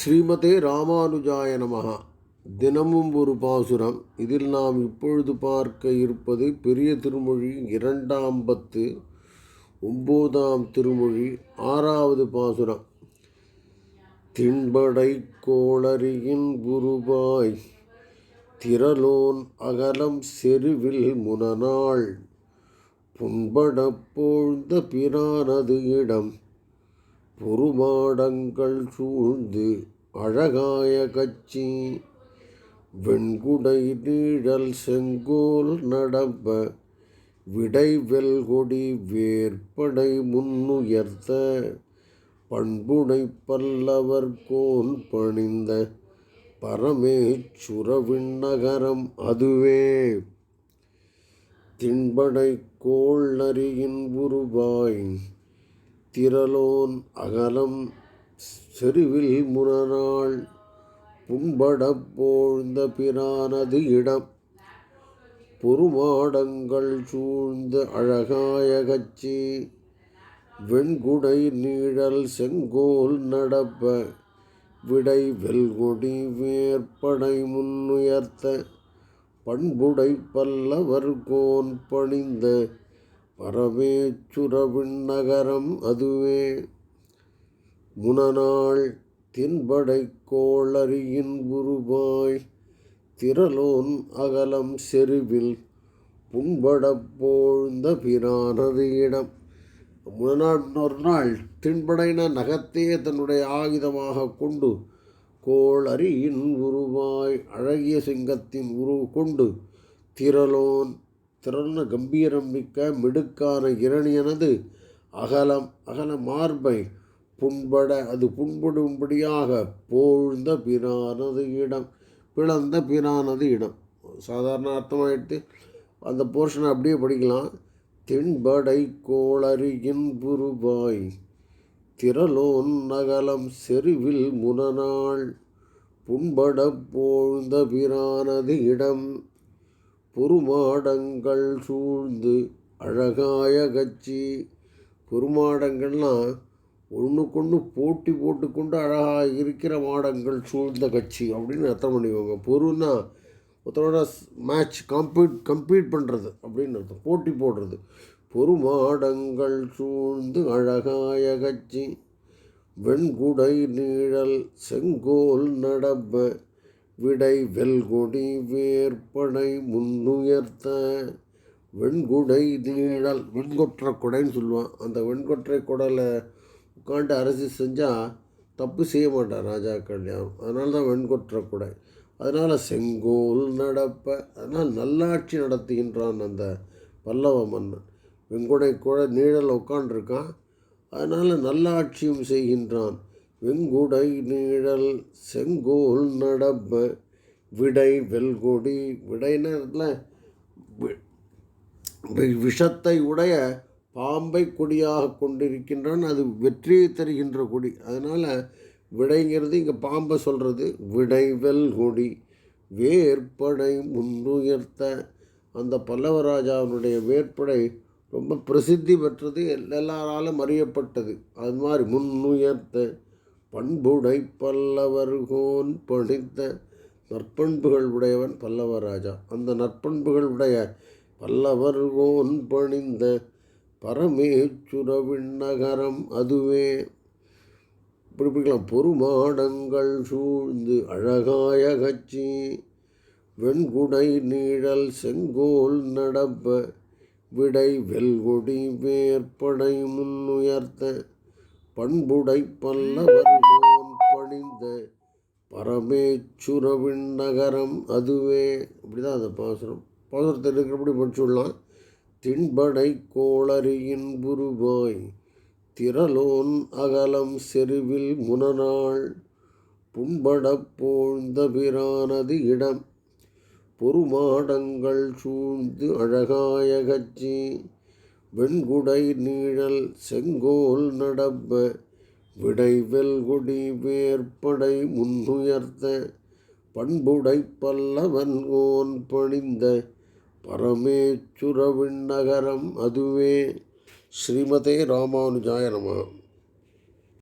ஸ்ரீமதே ராமானுஜாய நமகா தினமும் ஒரு பாசுரம். இதில் நாம் இப்பொழுது பார்க்க இருப்பது பெரிய திருமொழி இரண்டாம் பத்து ஒம்போதாம் திருமொழி ஆறாவது பாசுரம். திண்படை கோளரியின் குருபாய் திரலோன் அகலம் செருவில் முனநாள் புண்படப் போழ்ந்த பிரானது இடம். பொறுமாடங்கள் சூழ்ந்து அழகாய கச்சி வெண்குடை நீழல் செங்கோல் நடப்ப விடைவெல் கொடி வேற்படை முன்னுயர்த்த பண்புடை பல்லவர் கோன் பணிந்த பரமேச்சுரவின் நகரம் அதுவே. திண்படை கோள் நரியின் உருவாய் திரலோன் அகலம் செருவில் முனநாள் புண்படப் போழ்ந்த பிரானது இடம். பொறுமாடங்கள் சூழ்ந்த அழகாய கச்சி வெண்குடை நீழல் செங்கோல் நடப்ப விடை வெல்கொடி வேற்படை முன்னுயர்த்த பண்புடை பல்லவர் கோன் பணிந்த பரமேச்சுரவின் நகரம் அதுவே. முனநாள் தின்படை கோளரியின் குருபாய் திரலோன் அகலம் செருவில் புண்படப் போழ்ந்த பிரானது இடம். முனநாள் ஒரு நாள் தின்படைன நகத்தையே தன்னுடைய ஆயுதமாக கொண்டு கோளரியின் உருவாய் அழகிய சிங்கத்தின் உருவு கொண்டு திரலோன் திறன கம்பீரம் மிக்க மிடுக்கான இரணியனது அகலம் அகல மார்பை புண்பட அது புண்படும்படியாக போழ்ந்த பிரானது இடம் பிளந்த பிரானது இடம். சாதாரண அர்த்தமாயிட்டு அந்த போர்ஷனை அப்படியே படிக்கலாம். தென்படை கோளரியின் புருவாய் திரலோன் நகலம் செருவில் முனநாள் புண்பட போழ்ந்த பிரானது இடம். பொறுமாடங்கள் சூழ்ந்து அழகாய கட்சி பொறுமாடங்கள்லாம் ஒன்றுக்கொன்று போட்டி போட்டுக்கொண்டு அழகாக இருக்கிற மாடங்கள் சூழ்ந்த கட்சி அப்படின்னு அர்த்தம் பண்ணிக்கோங்க. பொருன்னா ஒருத்தரோட மேட்ச் கம்பீட் கம்பீட் பண்ணுறது அப்படின்னு அர்த்தம். போட்டி போடுறது. பொறுமாடங்கள் சூழ்ந்து அழகாய கட்சி வெண்குடை நீழல் செங்கோல் நடப்ப விடை வெல்கொடி வேற்படை முன்னுயர்த்த வெண்குடை நீழல். வெண்கொற்ற கொடைன்னு சொல்லுவான். அந்த வெண்கொற்றை குடலை உட்காந்து அரசு செஞ்சால் தப்பு செய்ய மாட்டான் ராஜா கல்யாணம். அதனால தான் வெண்கொற்ற குடை. அதனால் செங்கோல் நடப்ப அதனால் நல்லாட்சி நடத்துகின்றான் அந்த பல்லவ மன்னன். வெண்குடை குழ நீழல் உட்காண்டிருக்கான் அதனால் நல்லாட்சியும் செய்கின்றான். வெங்குடை நீழல் செங்கோல் நடப்ப விடை வெல்கொடி விடைனரில் விஷத்தை உடைய பாம்பை கொடியாக கொண்டிருக்கின்றான். அது வெற்றியை தருகின்ற கொடி. அதனால் விடைங்கிறது இங்கே பாம்பை சொல்கிறது விடைவெல் கொடி வேற்படை முன்னுயர்த்த. அந்த பல்லவராஜாவினுடைய வேற்படை ரொம்ப பிரசித்தி பெற்றது எல்லாராலும் அறியப்பட்டது. அது மாதிரி முன்னுயர்த்த. பண்புடை பல்லவர்கோன் பணித்த நற்பண்புகள் உடையவன் பல்லவராஜா அந்த நற்பண்புகள் உடைய பல்லவர்கோன் பணிந்த பரமேச்சுரவின் நகரம் அதுவே. இப்படி பிடிக்கலாம் பொறுமாடங்கள் சூழ்ந்து அழகாய கட்சி வெண்குடை நீழல் செங்கோல் நடப்ப விடை வெல்கொடி வேற்படை முன்னுயர்த்த பண்புடை பல்லவர்கோன் பணிந்த பரமேச்சுரவின் நகரம் அதுவே. அப்படிதான் அந்த பாசுரம். பாசுரத்தில் இருக்கிறபடி படிச்சுடலாம் தின்படை கோளரியின் புருவாய் திரலோன் அகலம் செருவில் முனநாள் புண்பட போழ்ந்த பிரானது இடம் பொறுமாடங்கள் சூழ்ந்து அழகாய கட்சி வெண்குடை நீழல் செங்கோல் நடப்ப விடை வெல்குடி வேற்படை முன்னுயர்த்த பண்புடை பல்லவன் ஓன் பணிந்த பரமேச்சுரவின் நகரம் அதுவே. ஸ்ரீமதே ராமானுஜாய நம.